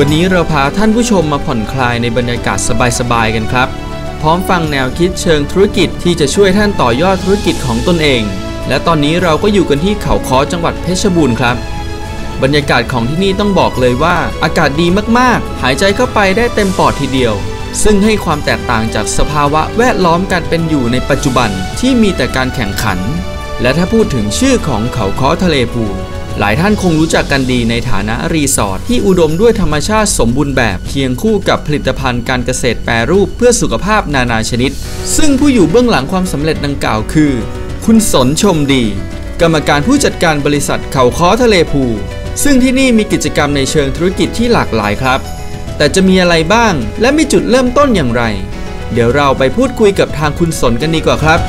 วันนี้เราพาท่านผู้ชมมาผ่อนคลายในบรรยากาศสบายๆกันครับ พร้อมฟังแนวคิดเชิงธุรกิจที่จะช่วยท่านต่อยอดธุรกิจของตนเอง และตอนนี้เราก็อยู่กันที่เขาค้อจังหวัดเพชรบูรณ์ครับ บรรยากาศของที่นี่ต้องบอกเลยว่า อากาศดีมากๆ หายใจเข้าไปได้เต็มปอดทีเดียว ซึ่งให้ความแตกต่างจากสภาวะแวดล้อมการเป็นอยู่ในปัจจุบันที่มีแต่การแข่งขัน และถ้าพูดถึงชื่อของเขาค้อทะเลภู หลายท่านคงรู้จักกันดีในฐานะรีสอร์ทที่อุดมด้วยธรรมชาติสมบูรณ์แบบเคียงคู่กับผลิตภัณฑ์การเกษตรแปรรูปเพื่อสุขภาพนานาชนิด ซึ่งผู้อยู่เบื้องหลังความสำเร็จดังกล่าวคือ คุณสนชมดี กรรมการผู้จัดการบริษัทเขาค้อทะเลภูซึ่งที่นี่มีกิจกรรมในเชิงธุรกิจที่หลากหลายครับ แต่จะมีอะไรบ้างและมีจุดเริ่มต้นอย่างไร เดี๋ยวเราไปพูดคุยกับทางคุณสนกันดีกว่าครับ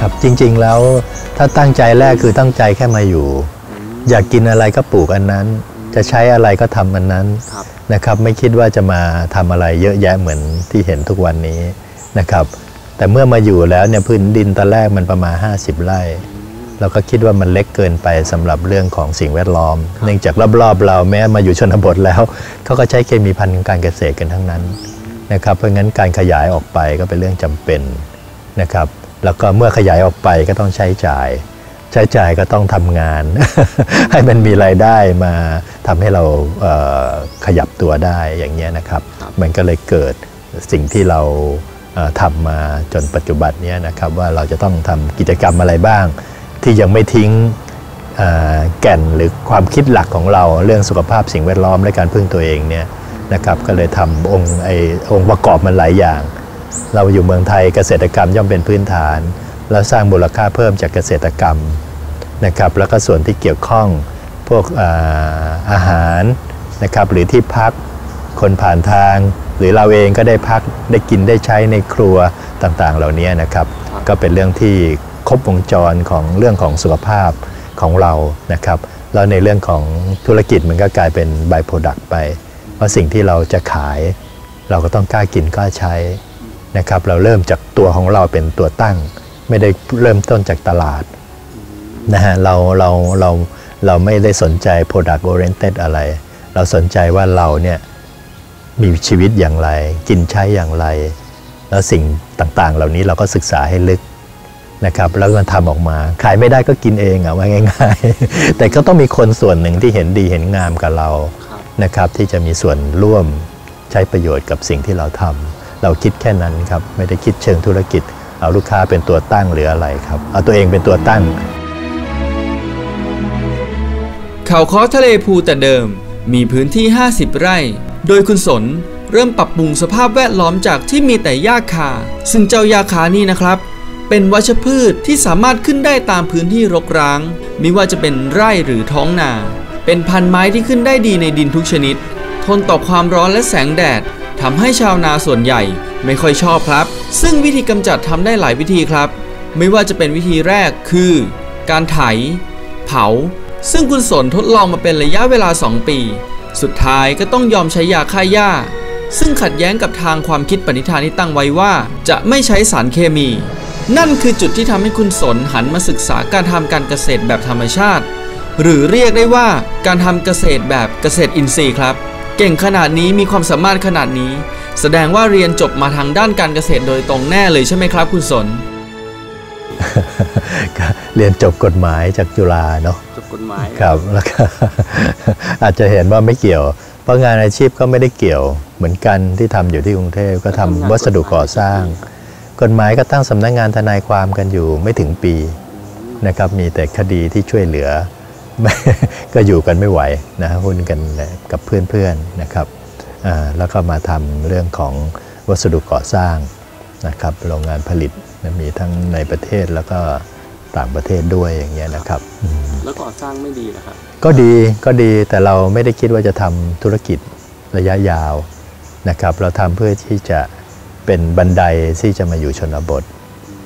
ครับจริงๆแล้วถ้าตั้งใจแรกคือตั้งใจแค่มาอยู่ อยากกินอะไรก็ปลูกอันนั้น จะใช้อะไรก็ทำอันนั้นครับนะครับไม่คิดว่าจะมาทำอะไรเยอะแยะเหมือนที่เห็นทุกวันนี้นะครับ แต่เมื่อมาอยู่แล้วเนี่ยพื้นดินตอนแรกมันประมาณ 50 ไร่ เราก็คิดว่ามันเล็กเกินไปสำหรับเรื่องของสิ่งแวดล้อม เนื่องจากรอบๆเราแม้มาอยู่ชนบทแล้วเขาก็ใช้เคมีพันธุ์การเกษตรกันทั้งนั้นนะครับเพราะงั้นการขยายออกไปก็เป็นเรื่องจำเป็นนะครับ แล้วก็เมื่อขยายออกไปก็ต้องใช้จ่าย ใช้จ่ายก็ต้องทำงาน ให้มันมีรายได้มาทำให้เราเอ่อขยับตัวได้อย่างเงี้ยนะครับครับมันก็เลยเกิดสิ่งที่เราเอ่อทำมาจนปัจจุบันเนี้ยนะครับว่าเราจะต้องทำกิจกรรมอะไรบ้าง ที่ยังไม่ทิ้งเอ่อแก่นหรือความคิดหลักของเราเรื่องสุขภาพสิ่งแวดล้อมและการพึ่งตัวเองเนี่ยนะครับก็เลยทำองค์ไอองค์ประกอบมันหลายอย่าง เราอยู่เมืองไทยเกษตรกรรมย่อมเป็นพื้นฐาน แล้วสร้างมูลค่าเพิ่มจากเกษตรกรรมนะครับแล้วก็ส่วนที่เกี่ยวข้องพวกอาอาหารนะครับหรือที่พักคนผ่านทาง หรือเราเองก็ได้พักได้กินได้ใช้ในครัวต่างๆ เหล่านี้นะครับ ก็เป็นเรื่องที่ครบวงจรของเรื่องของสุขภาพของเรานะครับแล้วในเรื่องของธุรกิจมันก็กลายเป็น by product ไป เพราะสิ่งที่เราจะขาย เราก็ต้องกล้ากินกล้าใช้ นะครับเราเริ่มจากตัวของเราเป็นตัวตั้ง ไม่ได้เริ่มต้นจากตลาดนะฮะเราเราเราเราไม่ได้สนใจ product oriented อะไร เราสนใจว่าเราเนี่ยมีชีวิตอย่างไร กินใช้อย่างไร แล้วสิ่งต่างๆ เหล่านี้เราก็ศึกษาให้ลึกนะครับแล้วก็ทำออกมาขายไม่ได้ก็กินเองอะว่าง่าย ๆ แต่ก็ต้องมีคนส่วนหนึ่งที่เห็นดีเห็นงามกับเราครับนะครับที่จะมีส่วนร่วมใช้ประโยชน์กับสิ่งที่เราทำ เราคิดแค่นั้นครับไม่ได้คิดเชิงธุรกิจ เอาลูกค้าเป็นตัวตั้งหรืออะไรครับ เอาตัวเองเป็นตัวตั้ง เขาค้อทะเลภูแต่เดิมมีพื้นที่ 50 ไร่ โดยคุณสนเริ่มปรับปรุงสภาพแวดล้อมจากที่มีแต่หญ้าคา ซึ่งเจ้าหญ้าคานี่นะครับ เป็นวัชพืชที่สามารถขึ้นได้ตามพื้นที่รกร้าง ไม่ว่าจะเป็นไร่หรือท้องนา เป็นพันไม้ที่ขึ้นได้ดีในดินทุกชนิด ทนต่อความร้อนและแสงแดด ทำให้ชาวนาส่วนใหญ่ไม่ค่อยชอบครับ ซึ่งวิธีกำจัดทำได้หลายวิธีครับ ไม่ว่าจะเป็นวิธีแรกคือ การไถ เผา ซึ่งคุณสนทดลองมาเป็นระยะเวลา 2 ปี สุดท้ายก็ต้องยอมใช้ยาฆ่าหญ้า ซึ่งขัดแย้งกับทางความคิดปณิธานที่ตั้งไว้ว่า จะไม่ใช้สารเคมี นั่นคือจุดที่ทำให้คุณสนหันมาศึกษาการทำการเกษตรแบบธรรมชาติ หรือเรียกได้ว่าการทำเกษตรแบบเกษตรอินทรีย์ครับ เก่งขนาดนี้มีความสามารถขนาดนี้ แสดงว่าเรียนจบมาทางด้านการเกษตรโดยตรงแน่เลยใช่ไหมครับ คุณสนก็เรียนจบกฎหมายจากจุฬาเนาะจบกฎหมายครับแล้วก็อาจจะเห็นว่าไม่เกี่ยว เพราะงานอาชีพก็ไม่ได้เกี่ยวเหมือนกันที่ทำอยู่ที่กรุงเทพก็ทำวัสดุก่อสร้าง กฎหมายก็ตั้งสำนักงานทนายความกันอยู่ไม่ถึงปีนะครับมีแต่คดีที่ช่วยเหลือ ก็อยู่กันไม่ไหวนะหุ้นกันกับเพื่อนๆนะครับอ่าแล้วก็มาทำเรื่องของวัสดุก่อสร้างนะครับโรงงานผลิตนะมีทั้งในประเทศแล้วก็ต่างประเทศด้วยอย่างเงี้ยนะครับอืมแล้วก่อสร้างไม่ดีนะครับ ก็ดีก็ดีแต่เราไม่ได้คิดว่าจะทำธุรกิจระยะยาวนะครับ เราทำเพื่อที่จะเป็นบันไดที่จะมาอยู่ชนบท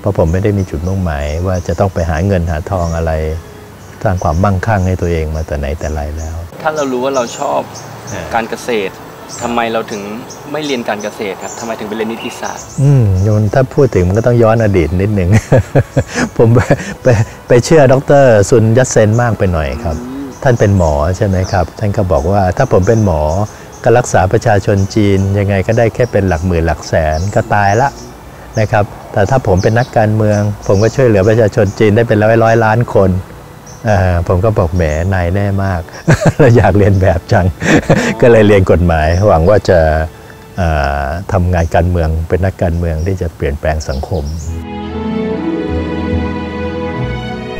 เพราะผมไม่ได้มีจุดมุ่งหมายว่าจะต้องไปหาเงินหาทองอะไร สร้างความมั่งคั่งให้ตัวเองมาแต่ไหนแต่ไรแล้ว ถ้าเรารู้ว่าเราชอบเออการเกษตรทำไมเราถึงไม่เรียนการเกษตรครับทำไมถึงไปเรียนนิติศาสตร์ อืมโยนถ้าพูดถึงมันก็ต้องย้อนอดีตนิดหนึ่ง ผมไปไปไปเชื่อดรซุนยัตเซนมากไปหน่อยครับ ท่านเป็นหมอใช่ไหมครับ ท่านก็บอกว่าถ้าผมเป็นหมอก็รักษาประชาชนจีน ยังไงก็ได้แค่เป็นหลักหมื่นหลักแสนก็ตายละนะครับ แต่ถ้าผมเป็นนักการเมือง ผมก็ช่วยเหลือประชาชนจีนได้เป็นร้อยร้อยล้านคน ผมก็บอกแหมนายแน่มากเราอยากเรียนแบบจัง ก็เลยเรียนกฎหมาย หวังว่าจะทำงานการเมืองเป็นนักการเมืองที่จะเปลี่ยนแปลงสังคม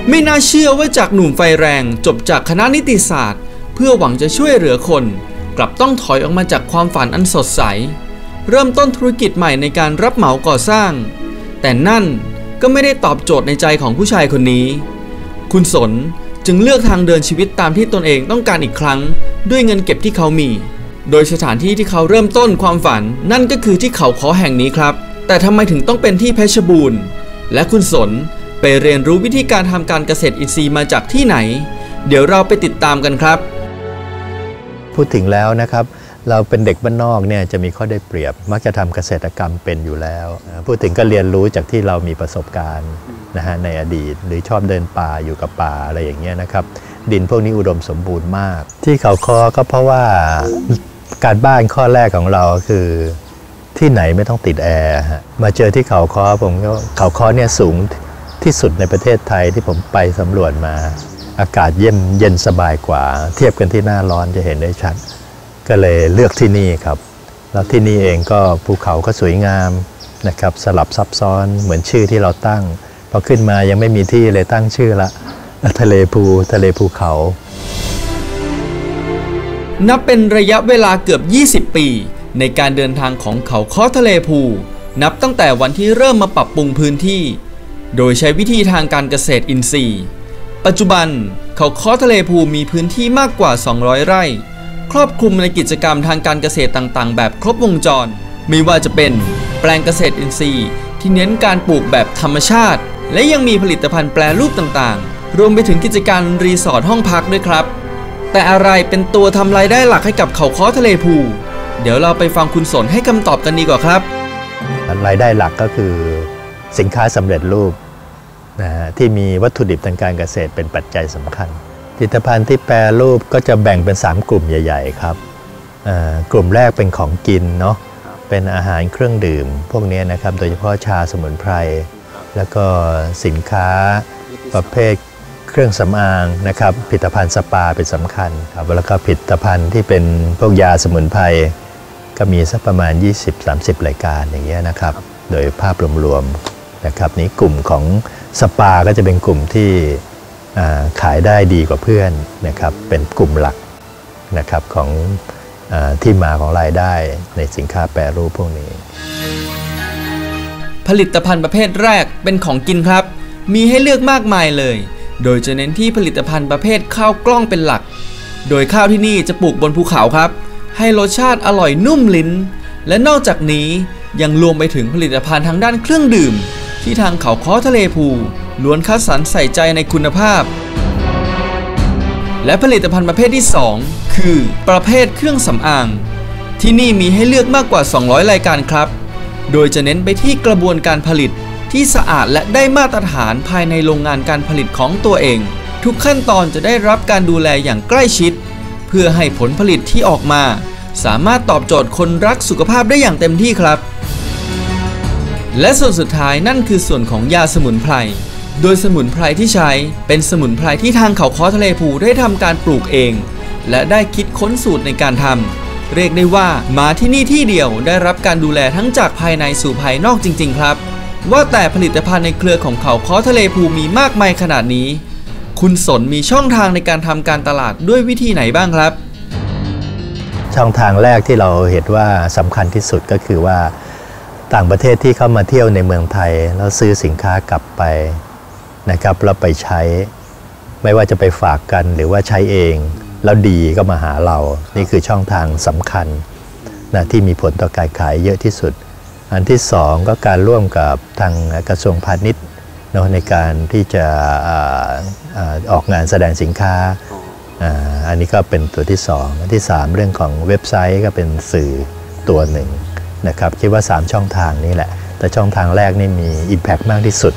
ไม่น่าเชื่อว่าจากหนุ่มไฟแรงจบจากคณะนิติศาสตร์ เพื่อหวังจะช่วยเหลือคน กลับต้องถอยออกมาจากความฝันอันสดใส เริ่มต้นธุรกิจใหม่ในการรับเหมาก่อสร้าง แต่นั่นก็ไม่ได้ตอบโจทย์ในใจของผู้ชายคนนี้ คุณสนจึงเลือกทางเดินชีวิตตามที่ตนเองต้องการอีกครั้ง ด้วยเงินเก็บที่เขามี โดยสถานที่ที่เขาเริ่มต้นความฝัน นั่นก็คือที่เขาขอแห่งนี้ครับ แต่ทำไมถึงต้องเป็นที่เพชรบูรณ์ และคุณสนไปเรียนรู้วิธีการทำการเกษตรอินทรีย์มาจากที่ไหน เดี๋ยวเราไปติดตามกันครับ พูดถึงแล้วนะครับ เราเป็นเด็กบ้านนอกเนี่ยจะมีข้อได้เปรียบ มักจะทำเกษตรกรรมเป็นอยู่แล้ว พูดถึงก็เรียนรู้จากที่เรามีประสบการณ์นะฮะในอดีต หรือชอบเดินป่าอยู่กับป่าอะไรอย่างเงี้ยนะครับ ดินพวกนี้อุดมสมบูรณ์มาก ที่เขาคอก็เพราะว่าการบ้านข้อแรกของเราคือที่ไหนไม่ต้องติดแอร์มาเจอที่เขาคอผมก็เขาคอเนี่ยสูงที่สุดในประเทศไทยที่ผมไปสำรวจมา อากาศเย็นเย็นสบายกว่า เทียบกันที่หน้าร้อนจะเห็นได้ชัด ก็เลยเลือกที่นี่ครับ แล้วที่นี่เองก็ภูเขาก็สวยงามนะครับสลับซับซ้อนเหมือนชื่อที่เราตั้งพอขึ้นมายังไม่มีที่เลยตั้งชื่อละ ทะเลภูทะเลภูเขา นับเป็นระยะเวลาเกือบ 20 ปี ในการเดินทางของเขาค้อทะเลภู นับตั้งแต่วันที่เริ่มมาปรับปรุงพื้นที่ โดยใช้วิธีทางการเกษตรอินทรีย์ ปัจจุบันเขาค้อทะเลภูมีพื้นที่มากกว่า 200 ไร่ ครอบคลุมในกิจกรรมทางการเกษตรต่างๆ แบบครบวงจร ไม่ว่าจะเป็น แปลงเกษตรอินทรีย์ ที่เน้นการปลูกแบบธรรมชาติ และยังมีผลิตภัณฑ์แปรรูปต่างๆ รวมไปถึงกิจการรีสอร์ทห้องพักด้วยครับ แต่อะไรเป็นตัวทำรายได้หลักให้กับเขาค้อทะเลภูเดี๋ยวเราไปฟังคุณสนให้คำตอบกันดีกว่าครับ รายได้หลักก็คือสินค้าสำเร็จรูปนะฮะที่มีวัตถุดิบทางการเกษตรเป็นปัจจัยสำคัญ ผลิตภัณฑ์ที่แปรรูปก็จะแบ่งเป็น 3 กลุ่มใหญ่ ๆ ครับกลุ่มแรกเป็นของกินเนาะเป็นอาหารเครื่องดื่ม พวกนี้นะครับโดยเฉพาะชาสมุนไพร แล้วก็สินค้าประเภทเครื่องสำอางนะครับผลิตภัณฑ์สปาเป็นสำคัญครับแล้วก็ผลิตภัณฑ์ที่เป็นพวกยาสมุนไพรก็มีสักประมาณ 20-30 รายการอย่างเงี้ยนะครับ โดยภาพรวมๆนะครับนี้กลุ่มของสปาก็จะเป็นกลุ่มที่ ขายได้ดีกว่าเพื่อนนะครับเป็นกลุ่มหลักนะครับของอที่มาของรายได้ในสินค้าแปรรูปพวกนี้ ผลิตภัณฑ์ประเภทแรกเป็นของกินครับ มีให้เลือกมากมายเลย โดยจะเน้นที่ผลิตภัณฑ์ประเภทข้าวกล้องเป็นหลัก โดยข้าวที่นี่จะปลูกบนภูเขาครับ ให้รสชาติอร่อยนุ่มลิ้น และนอกจากนี้ยังรวมไปถึงผลิตภัณฑ์ทางด้านเครื่องดื่ม ที่ทางเขาค้อทะเลภู ล้วนคัดสรรใส่ใจในคุณภาพ และผลิตภัณฑ์ประเภทที่ 2 คือ ประเภทเครื่องสำอาง ที่นี่มีให้เลือกมากกว่า 200 รายการครับ โดยจะเน้นไปที่กระบวนการผลิตที่สะอาดและได้มาตรฐานภายในโรงงานการผลิตของตัวเอง ทุกขั้นตอนจะได้รับการดูแลอย่างใกล้ชิด เพื่อให้ผลผลิตที่ออกมา สามารถตอบโจทย์คนรักสุขภาพได้อย่างเต็มที่ครับ และส่วนสุดท้ายนั่นคือส่วนของยาสมุนไพร โดยสมุนไพรที่ใช้เป็นสมุนไพรที่ทางเขาค้อทะเลภูได้ทำการปลูกเอง และได้คิดค้นสูตรในการทำเรียกได้ว่ามาที่นี่ที่เดียวได้รับการดูแลทั้งจากภายในสู่ภายนอกจริง ๆ ครับ ว่าแต่ผลิตภัณฑ์ในเครือของเขาค้อทะเลภูมีมากมายขนาดนี้ คุณสนมีช่องทางในการทำการตลาดด้วยวิธีไหนบ้างครับ ช่องทางแรกที่เราเห็นว่าสำคัญที่สุดก็คือว่าต่างประเทศที่เข้ามาเที่ยวในเมืองไทย แล้วซื้อสินค้ากลับไป นะครับแล้วไปใช้ ไม่ว่าจะไปฝากกันหรือว่าใช้เอง แล้วดีก็มาหาเรา นี่คือช่องทางสำคัญนะที่มีผลต่อการขายเยอะที่สุด อันที่สองก็การร่วมกับทางกระทรวงพาณิชย์เนาะในการที่จะออกงานแสดงสินค้า อันนี้ก็เป็นตัวที่สองอันที่สามเรื่องของเว็บไซต์ก็เป็นสื่อตัวหนึ่งนะครับคิดว่า 3 ช่องทางนี้แหละ แต่ช่องทางแรกนี่มี Impact มากที่สุด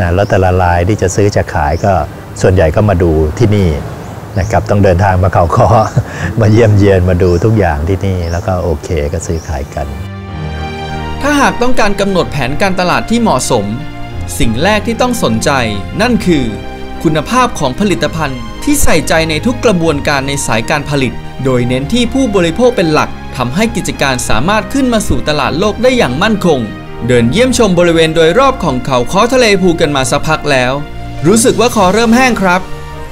นะแล้วแต่ละรายที่จะซื้อจะขายก็ส่วนใหญ่ก็มาดูที่นี่นะครับต้องเดินทางมาเขาคอมาเยี่ยมเยียนมาดูทุกอย่างที่นี่ แล้วก็โอเคก็ซื้อขายกัน ถ้าหากต้องการกำหนดแผนการตลาดที่เหมาะสม สิ่งแรกที่ต้องสนใจ นั่นคือ คุณภาพของผลิตภัณฑ์ ที่ใส่ใจในทุกกระบวนการในสายการผลิต โดยเน้นที่ผู้บริโภคเป็นหลักทำให้กิจการสามารถขึ้นมาสู่ตลาดโลกได้อย่างมั่นคง เดินเยี่ยมชมบริเวณโดยรอบของเขาค้อทะเลภูกันมาสักพักแล้ว รู้สึกว่าคอเริ่มแห้งครับ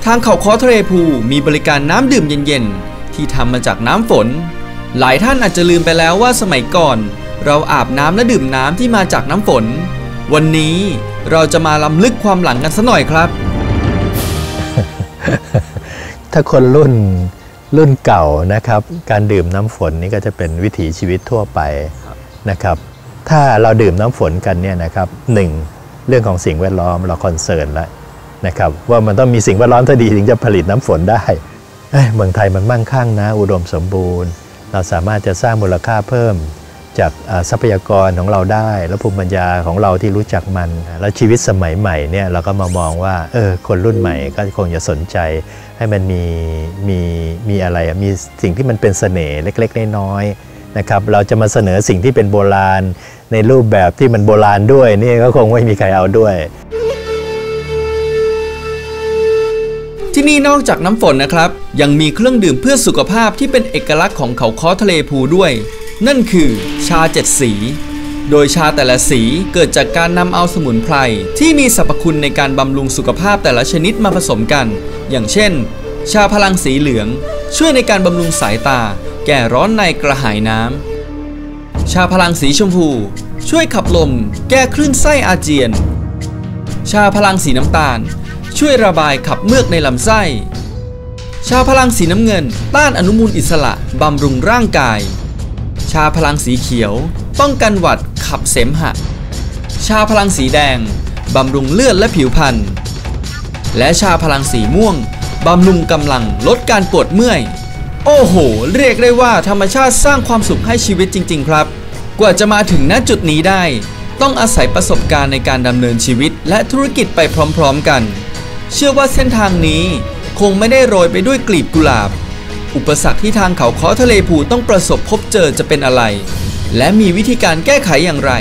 ทางเขาค้อทะเลภูมีบริการน้ำดื่มเย็นๆ ที่ทำมาจากน้ำฝน หลายท่านอาจจะลืมไปแล้วว่าสมัยก่อน เราอาบน้ำและดื่มน้ำที่มาจากน้ำฝน วันนี้เราจะมาล้ำลึกความหลังกันสัหน่อยครับ ถ้าคนรุ่นรุ่นเก่านะครับ การดื่มน้ำฝนนี่ก็จะเป็นวิถีชีวิตทั่วไปนะครับ ถ้าเราดื่มน้ำฝนกันเนี่ยนะครับหนึ่งเรื่องของสิ่งแวดล้อมเราคอนเซิร์นแล้วนะครับว่ามันต้องมีสิ่งแวดล้อมที่ดีถึงจะผลิตน้ำฝนได้เมืองไทยมันมั่งคั่งนะอุดมสมบูรณ์ เราสามารถจะสร้างมูลค่าเพิ่มจากทรัพยากรของเราได้ แล้วภูมิปัญญาของเราที่รู้จักมัน แล้วชีวิตสมัยใหม่เนี่ยเราก็มามองว่าเออคนรุ่นใหม่ก็คงจะสนใจ ให้มันมีมีมีอะไรมีสิ่งที่มันเป็นเสน่ห์เล็ก ๆ น้อยๆ นะครับเราจะมาเสนอสิ่งที่เป็นโบราณ ในรูปแบบที่มันโบราณด้วยนี่ก็คงไม่มีใครเอาด้วย ที่นี่นอกจากน้ำฝนนะครับ ยังมีเครื่องดื่มเพื่อสุขภาพที่เป็นเอกลักษณ์ของเขาค้อทะเลภูด้วย นั่นคือชาเจ็ดสี โดยชาแต่ละสีเกิดจากการนำเอาสมุนไพรที่มีสรรพคุณในการบำรุงสุขภาพแต่ละชนิดมาผสมกัน อย่างเช่น ชาพลังสีเหลือง ช่วยในการบำรุงสายตา แก้ร้อนในกระหายน้ำ ชาพลังสีชมพู ช่วยขับลม แก้คลื่นไส้อาเจียน ชาพลังสีน้ำตาล ช่วยระบายขับเมือกในลำไส้ ชาพลังสีน้ำเงิน ต้านอนุมูลอิสระบำรุงร่างกาย ชาพลังสีเขียว ป้องกันหวัดขับเสมหะ ชาพลังสีแดง บำรุงเลือดและผิวพรรณ และชาพลังสีม่วง บำรุงกำลังลดการปวดเมื่อย โอ้โห เรียกได้ว่าธรรมชาติสร้างความสุขให้ชีวิตจริง ๆ ครับ กว่าจะมาถึงณจุดนี้ได้ ต้องอาศัยประสบการณ์ในการดำเนินชีวิต และธุรกิจไปพร้อมๆกัน เชื่อว่าเส้นทางนี้คงไม่ได้โรยไปด้วยกลีบกุหลาบ อุปสรรคที่ทางเขาคอทะเลภูต้องประสบพบเจอจะเป็นอะไร และมีวิธีการแก้ไขอย่างไร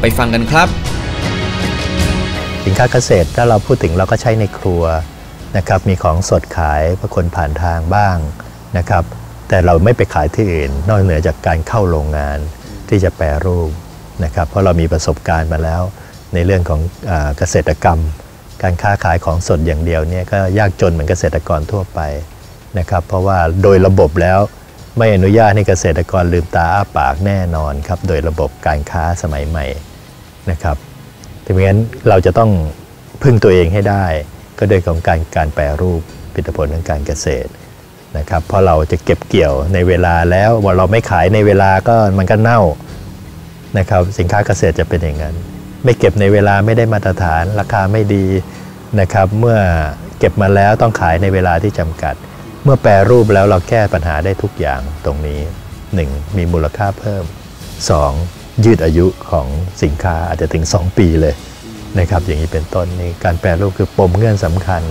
ไปฟังกันครับ สินค้าเกษตรถ้าเราพูดถึงเราก็ใช้ในครัวนะครับมีของสดขายเพื่อคนผ่านทางบ้าง นะครับ แต่เราไม่ไปขายที่อื่น นอกเหนือจากการเข้าโรงงานที่จะแปรรูปนะครับ เพราะเรามีประสบการณ์มาแล้ว ในเรื่องของอเกษตรกรรม การค้าขายของสดอย่างเดียวเนี่ยก็ยากจนเหมือนเกษตรกรทั่วไปนะครับ เพราะว่าโดยระบบแล้วไม่อนุญาตให้เกษตรกรลืมตาอ้าปากแน่นอนครับ โดยระบบการค้าสมัยใหม่นะครับถึงงั้นเราจะต้องพึ่งตัวเองให้ได้ ก็โดยของการการแปรรูปผลิตผลทางการเกษตร นะครับเพราะเราจะเก็บเกี่ยวในเวลาแล้วว่าเราไม่ขายในเวลาก็มันก็เน่านะครับสินค้าเกษตรจะเป็นอย่างนั้น ไม่เก็บในเวลาไม่ได้มาตรฐานราคาไม่ดีนะครับ เมื่อเก็บมาแล้วต้องขายในเวลาที่จำกัด เมื่อแปรรูปแล้วเราแก้ปัญหาได้ทุกอย่างตรงนี้ 1. มีมูลค่าเพิ่ม 2. ยืดอายุของสินค้าอาจจะถึง 2 ปีเลยนะครับ อย่างนี้เป็นต้นนี่การแปรรูปคือปมเงื่อนสำคัญ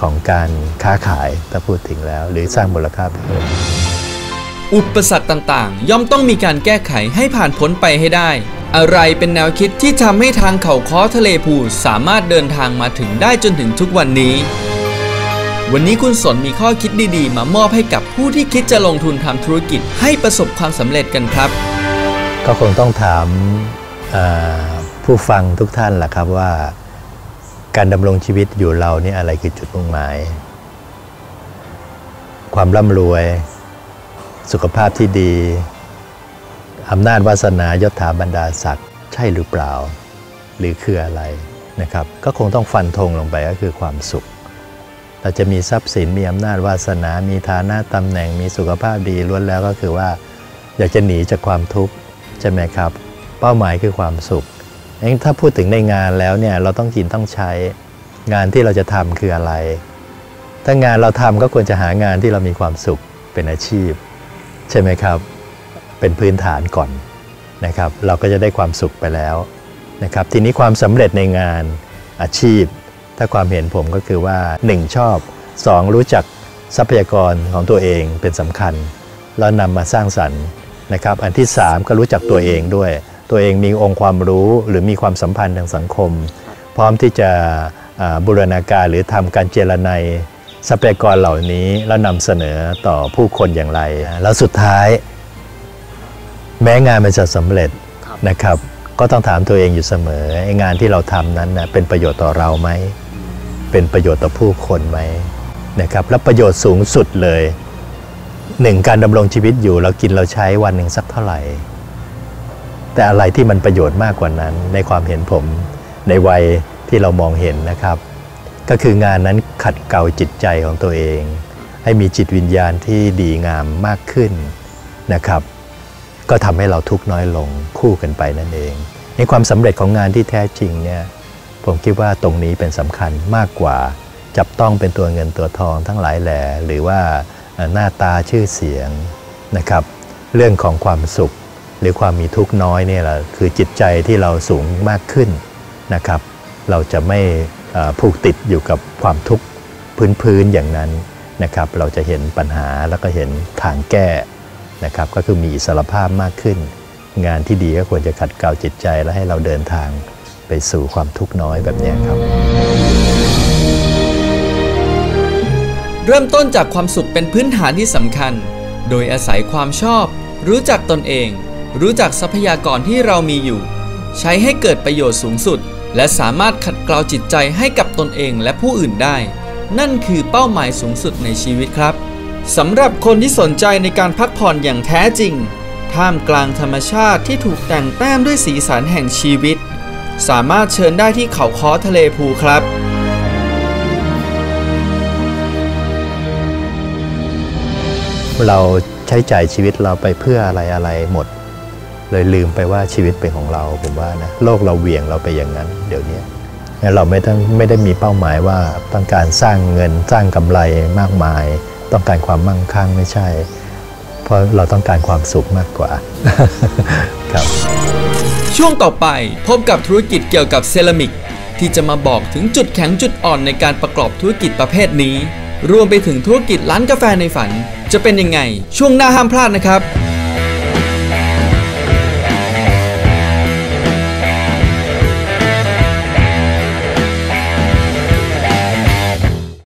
ของการค้าขายถ้าพูดถึงแล้ว หรือสร้างมูลค่าเพิ่มอุปสรรคต่างๆ ย่อมต้องมีการแก้ไขให้ผ่านพ้นไปให้ได้ อะไรเป็นแนวคิดที่ทำให้ทางเขาค้อทะเลภูสามารถเดินทางมาถึงได้จนถึงทุกวันนี้ วันนี้คุณสนมีข้อคิดดีๆ มามอบให้กับผู้ที่คิดจะลงทุนทำธุรกิจให้ประสบความสำเร็จกันครับ ก็คงต้องถามเอ่อผู้ฟังทุกท่านแหละครับว่า การดำรงชีวิตอยู่เรานี่อะไรคือจุดมุ่งหมาย ความร่ำรวย สุขภาพที่ดีอำนาจวาสนายศถาบรรดาศักดิ์ใช่หรือเปล่า หรือคืออะไรนะครับ ก็คงต้องฟันธงลงไปก็คือความสุข เราจะมีทรัพย์สินมีอำนาจวาสนา มีฐานะตำแหน่งมีสุขภาพดีล้วนแล้วก็คือว่า อยากจะหนีจากความทุกข์ใช่ไหมครับ เป้าหมายคือความสุข เองถ้าพูดถึงในงานแล้วเนี่ยเราต้องกินต้องใช้งานที่เราจะทำคืออะไร ถ้างานเราทำก็ควรจะหางานที่เรามีความสุขเป็นอาชีพ ใช่ไหมครับ เป็นพื้นฐานก่อนนะครับ เราก็จะได้ความสุขไปแล้วนะครับ ทีนี้ความสำเร็จในงานอาชีพ ถ้าความเห็นผมก็คือว่า 1 ชอบ 2 รู้จักทรัพยากรของตัวเองเป็นสำคัญ แล้วนำมาสร้างสรรค์นะครับ อันที่ 3 ก็รู้จักตัวเองด้วย ตัวเองมีองค์ความรู้หรือมีความสัมพันธ์ทางสังคม พร้อมที่จะบูรณาการหรือทำการเจรไนทรัพยากรเหล่านี้แล้วนำเสนอต่อผู้คนอย่างไร แล้วสุดท้าย แม้งานมันจะสำเร็จนะครับ ก็ต้องถามตัวเองอยู่เสมอไอ้งานที่เราทำนั้นนะเป็นประโยชน์ต่อเราไหมเป็นประโยชน์ต่อผู้คนไหมนะครับและประโยชน์สูงสุดเลยหนึ่งการดำรงชีวิตอยู่เรากินเราใช้วันหนึ่งสักเท่าไหร่ แต่อะไรที่มันประโยชน์มากกว่านั้น ในความเห็นผมในวัยที่เรามองเห็นนะครับ ก็คืองานนั้นขัดเกลาจิตใจของตัวเอง ให้มีจิตวิญญาณที่ดีงามมากขึ้นนะครับ ก็ทำให้เราทุกน้อยลงคู่กันไปนั่นเอง ในความสำเร็จของงานที่แท้จริงเนี่ยผมคิดว่าตรงนี้เป็นสำคัญมากกว่า จับต้องเป็นตัวเงินตัวทองทั้งหลายแหล่หรือว่าหน้าตาชื่อเสียงนะครับ เรื่องของความสุข หรือความมีทุกข์น้อยเนี่ยแหละคือจิตใจที่เราสูงมากขึ้นนะครับ เราจะไม่ผูกติดอยู่กับความทุกข์พื้นๆอย่างนั้นนะครับ เราจะเห็นปัญหาแล้วก็เห็นทางแก้นะครับ ก็คือมีอิสรภาพมากขึ้น งานที่ดีก็ควรจะขัดเกลาจิตใจและให้เราเดินทางไปสู่ความทุกข์น้อยแบบนี้ครับ เริ่มต้นจากความสุขเป็นพื้นฐานที่สำคัญ โดยอาศัยความชอบ รู้จักตนเอง รู้จักทรัพยากรที่เรามีอยู่ ใช้ให้เกิดประโยชน์สูงสุด และสามารถขัดเกลาจิตใจให้กับตนเองและผู้อื่นได้ นั่นคือเป้าหมายสูงสุดในชีวิตครับสำหรับคนที่สนใจในการพักผ่อนอย่างแท้จริง ท่ามกลางธรรมชาติที่ถูกแต่งแต้มด้วยสีสันแห่งชีวิต สามารถเชิญได้ที่เขาค้อทะเลภูครับเราใช้จ่ายชีวิตเราไปเพื่ออะไรอะไรหมด เลยลืมไปว่าชีวิตเป็นของเราผมว่านะโลกเราเหวี่ยงเราไปอย่างนั้น เดี๋ยวนี้เราไม่ต้องไม่ได้มีเป้าหมายว่าต้องการสร้างเงินสร้างกำไรมากมาย ต้องการความมั่งคั่งไม่ใช่ เพราะเราต้องการความสุขมากกว่าครับ ช่วงต่อไปพบกับธุรกิจเกี่ยวกับเซรามิก ที่จะมาบอกถึงจุดแข็งจุดอ่อนในการประกอบธุรกิจประเภทนี้ รวมไปถึงธุรกิจร้านกาแฟในฝัน จะเป็นยังไง ช่วงหน้าห้ามพลาดนะครับ